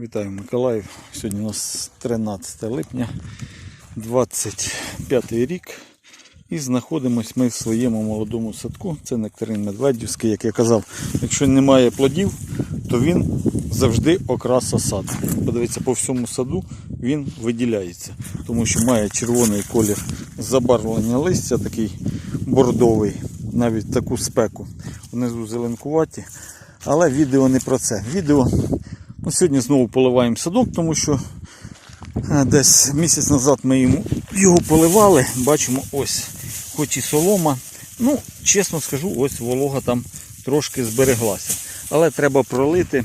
Вітаю Миколаїв. Сьогодні у нас 13 липня, 25 рік. І знаходимось ми в своєму молодому садку. Це нектарин Медведівський, як я казав, якщо немає плодів, то він завжди окраса сад. Подивіться, по всьому саду він виділяється, тому що має червоний колір забарвлення листя, такий бордовий, навіть таку спеку. Внизу зеленкуваті. Але відео не про це. Відео сьогодні знову поливаємо садок, тому що е, десь місяць назад ми його поливали. Бачимо, ось, хоч і солома. Ну, чесно скажу, ось волога там трошки збереглася. Але треба пролити.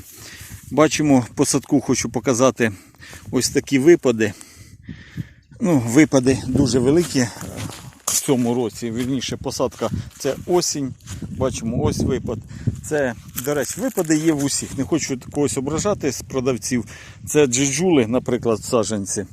Бачимо, по садку хочу показати ось такі випади. Ну, випади дуже великі в цьому році. Вірніше, посадка це осінь. Бачимо, ось випад. Це, до речі, випади є в усіх. Не хочу когось ображати з продавців. Це джиджули, наприклад, саджанці.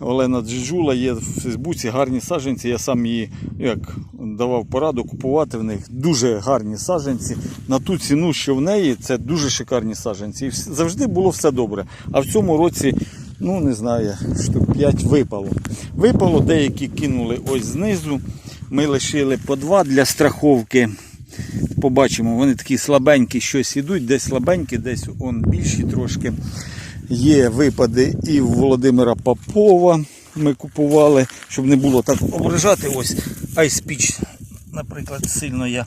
Олена Джиджула є в Фейсбуці, гарні саджанці. Я сам її як давав пораду купувати в них. Дуже гарні саджанці. На ту ціну, що в неї, це дуже шикарні саджанці. І завжди було все добре. А в цьому році, ну не знаю, штук 5 випало. Випало, деякі кинули ось знизу. Ми лишили по два для страховки. Побачимо, вони такі слабенькі щось ідуть, десь слабенькі, десь он більші трошки. Є випади і в Володимира Попова. Ми купували, щоб не було так ображати. Ось Peach, наприклад, сильно я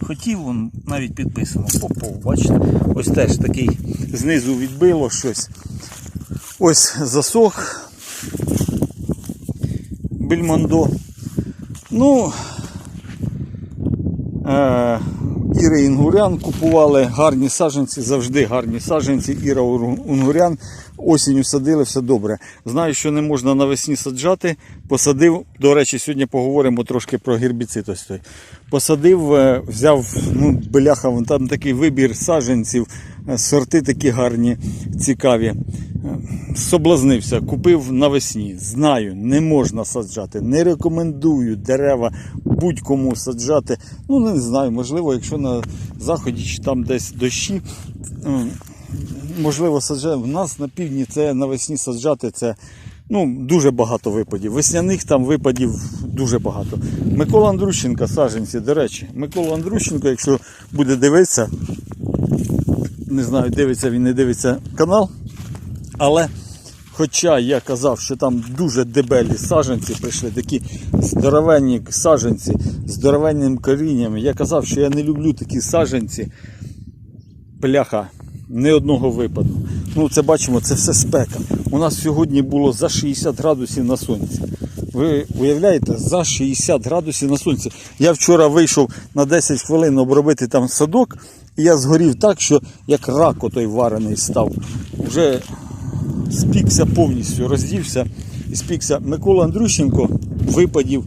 хотів, он навіть підписано. Попов, бачите? Ось теж такий знизу відбило щось. Ось засох Бельмондо. Ну, е, Іра Інгурян купували гарні саджанці, завжди гарні саджанці. Іра Унгурян. Осінню садили, все добре. Знаю, що не можна навесні саджати. Посадив, до речі, сьогодні поговоримо трошки про гербіцид. ось той. Посадив, е, взяв, ну, бляха, там такий вибір саджанців, е, сорти такі гарні, цікаві. Е, Соблазнився, купив навесні. Знаю, не можна саджати. Не рекомендую дерева будь-кому саджати. Ну, не знаю, можливо, якщо на заході чи там десь дощі, можливо, саджаємо. У нас на півдні це навесні саджати це ну, дуже багато випадів. Весняних там випадів дуже багато. Микола Андрущенко, саджанці, до речі, Микола Андрущенко, якщо буде дивитися, не знаю, дивиться він, не дивиться канал. Але хоча я казав, що там дуже дебелі саджанці прийшли, такі здоровенні саджанці з здоровенним корінням, я казав, що я не люблю такі саджанці. Пляха, не одного випаду. Ну, це бачимо, це все спека. У нас сьогодні було за 60 градусів на сонці. Ви уявляєте, за 60 градусів на сонці. Я вчора вийшов на 10 хвилин обробити там садок, і я згорів так, що як рак той варений став. Вже спікся повністю, роздівся і спікся. Микола Андрющенко випадів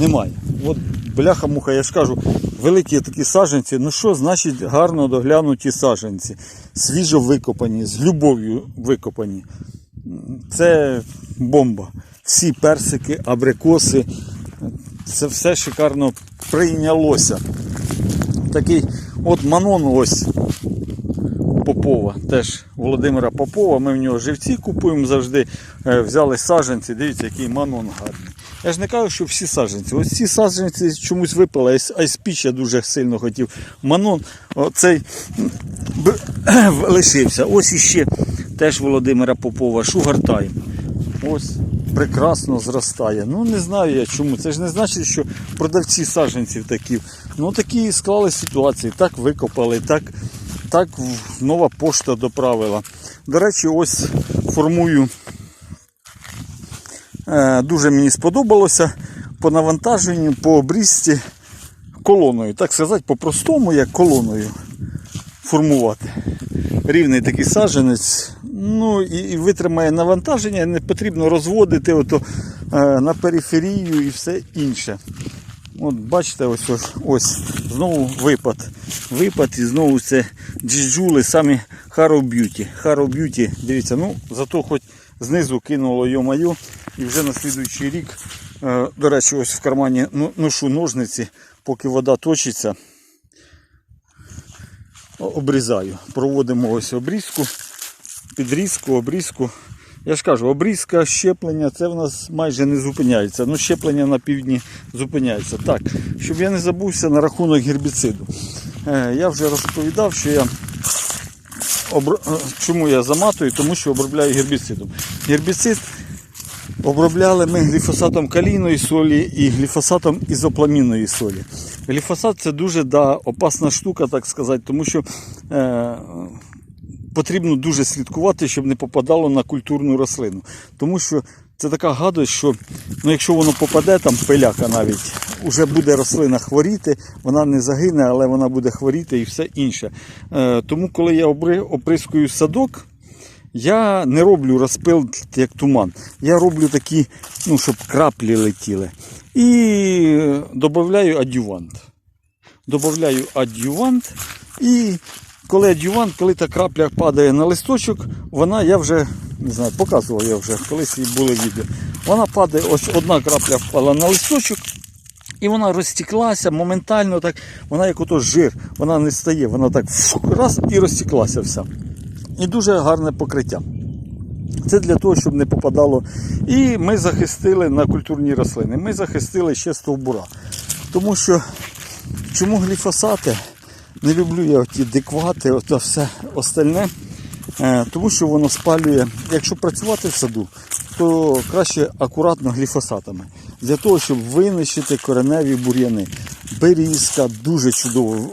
немає. От бляха-муха, я ж кажу, великі такі саджанці. Ну що значить гарно доглянуті саджанці? Свіжо викопані, з любов'ю викопані. Це бомба. Всі персики, абрикоси, це все шикарно прийнялося. Такий от Манон ось Попова, теж Володимира Попова. Ми в нього живці купуємо завжди. Е, Взяли саджанці, дивіться, який манон гарний. Я ж не кажу, що всі саджанці. Ось ці саджанці чомусь випали. Айспіч я дуже сильно хотів. Манон оцей лишився. Ось іще теж Володимира Попова, Шугартайм. Ось прекрасно зростає. Ну не знаю я чому. Це ж не значить, що продавці саджанців такі. Ну такі склали ситуації, так викопали, так, так нова пошта доправила. До речі, ось формую. Е, дуже мені сподобалося по навантаженню, по обрізці колоною. Так сказати, по-простому, як колоною формувати. Рівний такий саджанець. Ну і, і витримає навантаження, не потрібно розводити ото, е, на периферію і все інше. От бачите, ось, ось, ось знову випад. Випад і знову це джиджули, самі Harrow Beauty. Harrow Beauty, дивіться, ну зато хоч знизу кинуло йо-майо. І вже на слідуючий рік, е, до речі, ось в кармані ну, ношу ножниці, поки вода точиться. Обрізаю. Проводимо ось обрізку. підрізку, обрізку. Я ж кажу, обрізка, щеплення це в нас майже не зупиняється. Ну, щеплення на півдні зупиняється. Так, щоб я не забувся на рахунок гербіциду. Е, я вже розповідав, що я е, чому я заматую, тому що обробляю гербіцидом. Гербіцид обробляли ми гліфосатом калійної солі і гліфосатом ізопламінної солі. Гліфосат це дуже да, опасна штука, так сказати, тому що е, потрібно дуже слідкувати, щоб не попадало на культурну рослину. Тому що це така гадость, що ну, якщо воно попаде, там пиляка навіть, вже буде рослина хворіти, вона не загине, але вона буде хворіти і все інше. Е, тому, коли я оприскую садок, я не роблю розпил як туман. Я роблю такі, ну, щоб краплі летіли. І додаю адювант. Добавляю адювант. І коли адювант, коли та крапля падає на листочок, вона, я вже не знаю, показував я вже, колись були відео. Вона падає, ось одна крапля впала на листочок, і вона розтіклася моментально, так, вона як ото жир, вона не стає, вона так фух, раз і розтіклася вся. І дуже гарне покриття. Це для того, щоб не попадало. І ми захистили на культурні рослини. Ми захистили ще стовбура. Тому що чому гліфосати? Не люблю я ті диквати, ото все остальне. Е, Тому що воно спалює. Якщо працювати в саду, то краще акуратно гліфосатами. Для того, щоб винищити кореневі бур'яни. Берізка дуже чудово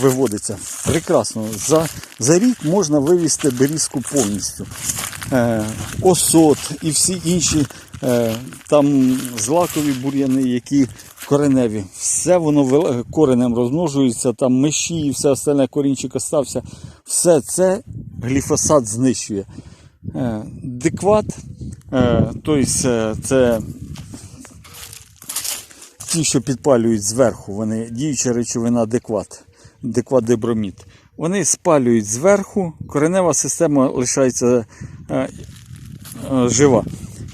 виводиться. Прекрасно. За, за рік можна вивести берізку повністю. Е, осот і всі інші е, там злакові бур'яни, які кореневі. Все воно коренем розмножується, там миші і все остальне корінчик остався. Все це гліфосат знищує. Е, Дикват, е, тобто е, це ті, що підпалюють зверху, вони діюча речовина декват, декват дебромід. Вони спалюють зверху, коренева система лишається е, е, жива.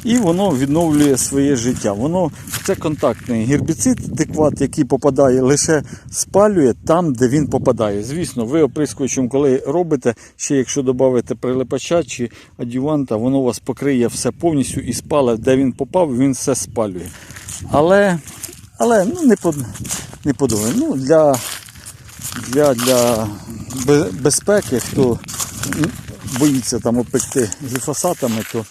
І воно відновлює своє життя. Воно це контактний гербіцид, декват, який попадає, лише спалює там, де він попадає. Звісно, ви оприскувачем, коли робите, ще якщо додаєте прилипача чи адюванта, воно у вас покриє все повністю і спале, де він попав, він все спалює. Але, але ну, не, под, не подумаю. Ну, для, для, для безпеки, хто боїться там опекти гліфосатами, то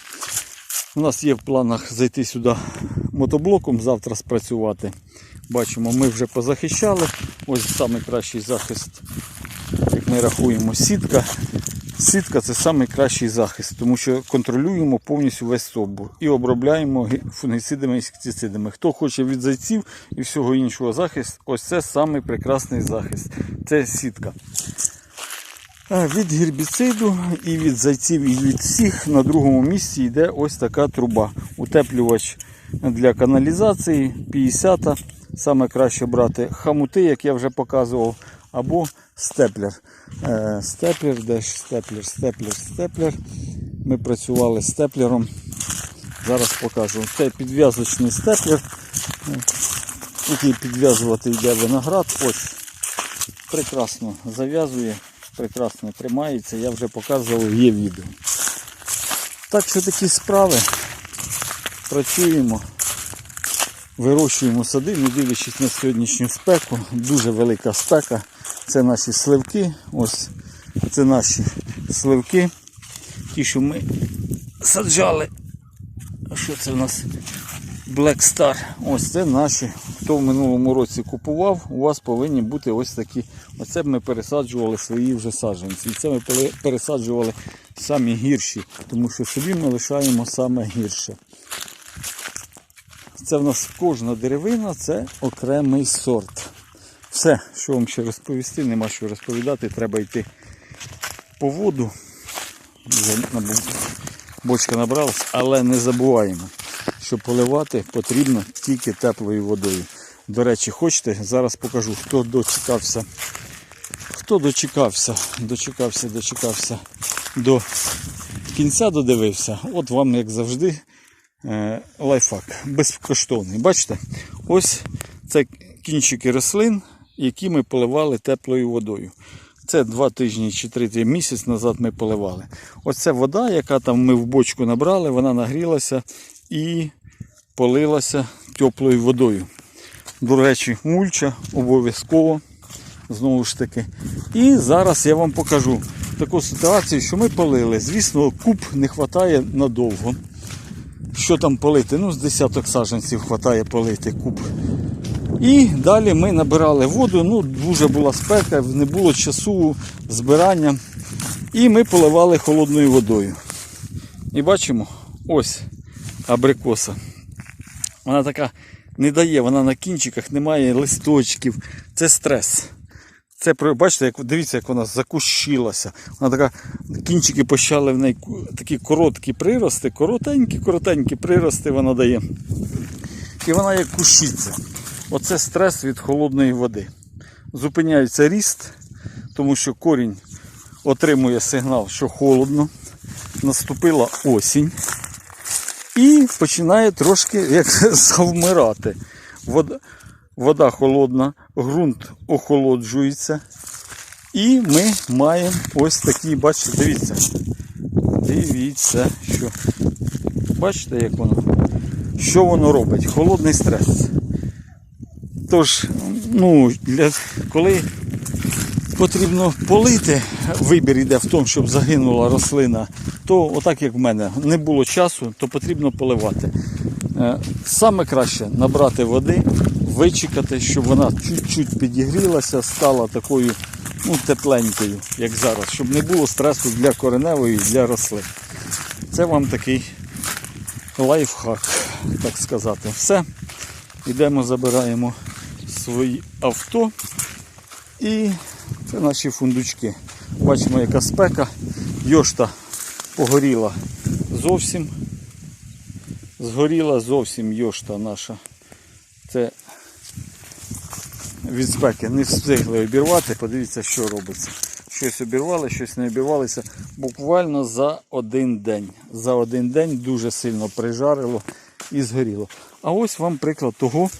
у нас є в планах зайти сюди мотоблоком, завтра спрацювати. Бачимо, ми вже позахищали. Ось найкращий захист, як ми рахуємо, сітка. Сітка це найкращий захист, тому що контролюємо повністю весь стовбур і обробляємо гі- фунгіцидами і інсектицидами. Хто хоче від зайців і всього іншого захист, ось це самий прекрасний захист. Це сітка. Від гербіциду і від зайців, і від всіх на другому місці йде ось така труба. Утеплювач для каналізації 50. Саме краще брати хамути, як я вже показував, або степлер. Е, Степлер, де ж степлер, степлер, степлер. Ми працювали степлером. Зараз покажу. Це підв'язочний степлер, який підв'язувати йде виноград. Ось прекрасно зав'язує, прекрасно тримається. Я вже показував, є відео. Так що такі справи. Працюємо, вирощуємо сади, не дивлячись на сьогоднішню спеку. Дуже велика спека. Це наші сливки. Ось це наші сливки. Ті, що ми саджали. А Що це в нас? Black Star. Ось це наші. Хто в минулому році купував, у вас повинні бути ось такі. Оце б ми пересаджували свої вже саджанці. І це ми пересаджували самі гірші, тому що собі ми лишаємо саме гірше. Це в нас кожна деревина, це окремий сорт. Все, що вам ще розповісти, нема що розповідати, треба йти по воду. Бочка набралась, але не забуваємо, що поливати потрібно тільки теплою водою. До речі, хочете, зараз покажу, хто дочекався. Хто дочекався, дочекався, дочекався до кінця додивився. От вам, як завжди, е, лайфхак безкоштовний. Бачите? Ось це кінчики рослин, які ми поливали теплою водою. Це два тижні чи три місяць назад ми поливали. Оце вода, яка там ми в бочку набрали, вона нагрілася і полилася теплою водою. До речі, мульча обов'язково. Знову ж таки. І зараз я вам покажу таку ситуацію, що ми полили. Звісно, куб не вистачає надовго. Що там полити? Ну, з десяток саджанців вистачає полити куб. І далі ми набирали воду, ну дуже була спека, не було часу збирання. І ми поливали холодною водою. І бачимо, ось абрикоса. Вона така не дає, вона на кінчиках немає листочків. Це стрес. Це бачите, як дивіться, як вона закущилася. Вона така, кінчики почали в неї такі короткі прирости, коротенькі, коротенькі прирости вона дає. І вона як кущиться. Оце стрес від холодної води. Зупиняється ріст, тому що корінь отримує сигнал, що холодно. Наступила осінь. І починає трошки як завмирати. Вода, вода холодна, ґрунт охолоджується. І ми маємо ось такі, бачите, дивіться. Дивіться, що. Бачите, як воно? Що воно робить? Холодний стрес. Тож, ну, для, коли потрібно полити, вибір йде в тому, щоб загинула рослина, то отак як в мене не було часу, то потрібно поливати. Е, Саме краще набрати води, вичекати, щоб вона чуть-чуть підігрілася, стала такою ну, тепленькою, як зараз, щоб не було стресу для кореневої і для рослин. Це вам такий лайфхак, так сказати. Все. Йдемо, забираємо свої авто. І це наші фундучки. Бачимо, яка спека. Йошта погоріла зовсім. Згоріла зовсім йошта наша. Це від спеки не встигли обірвати. Подивіться, що робиться. Щось обірвали, щось не обірвалося. Буквально за один день. За один день дуже сильно прижарило і згоріло. А ось вам приклад того,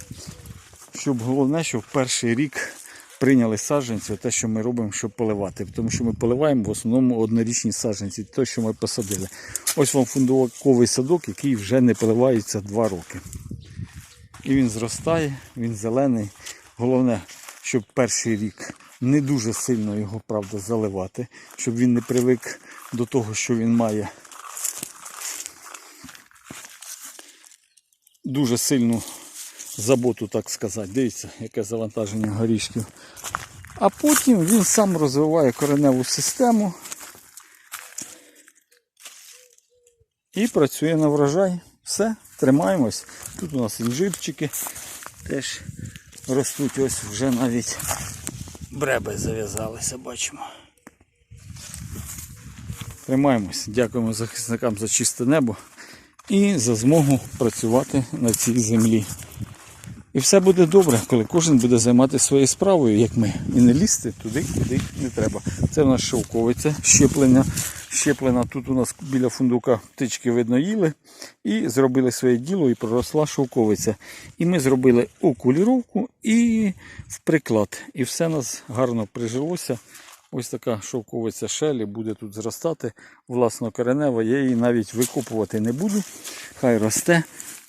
щоб головне, щоб в перший рік прийняли саджанці, те, що ми робимо, щоб поливати. Тому що ми поливаємо в основному однорічні саджанці, те, що ми посадили. Ось вам фундуковий садок, який вже не поливається два роки. І він зростає, він зелений. Головне, щоб перший рік не дуже сильно його, правда, заливати, щоб він не привик до того, що він має дуже сильну заботу, так сказати. Дивіться, яке завантаження горішків. А потім він сам розвиває кореневу систему і працює на врожай. Все, тримаємось. Тут у нас інжирчики теж ростуть. Ось вже навіть бреби зав'язалися, бачимо. Тримаємось. Дякуємо захисникам за чисте небо і за змогу працювати на цій землі. І все буде добре, коли кожен буде займатися своєю справою, як ми, і не лізти туди, куди не треба. Це в нас шовковиця, щеплення. Щеплена тут у нас біля фундука птички видно їли. І зробили своє діло і проросла шовковиця. І ми зробили окуліровку і в приклад. І все у нас гарно прижилося. Ось така шовковиця шелі буде тут зростати. Власно коренева, я її навіть викопувати не буду. Хай росте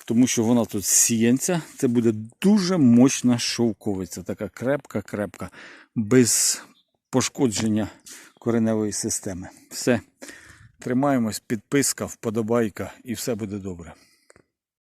тому що вона тут сіянця. Це буде дуже мощна шовковиця, така крепка-крепка, без пошкодження кореневої системи. Все. Тримаємось, підписка, вподобайка і все буде добре.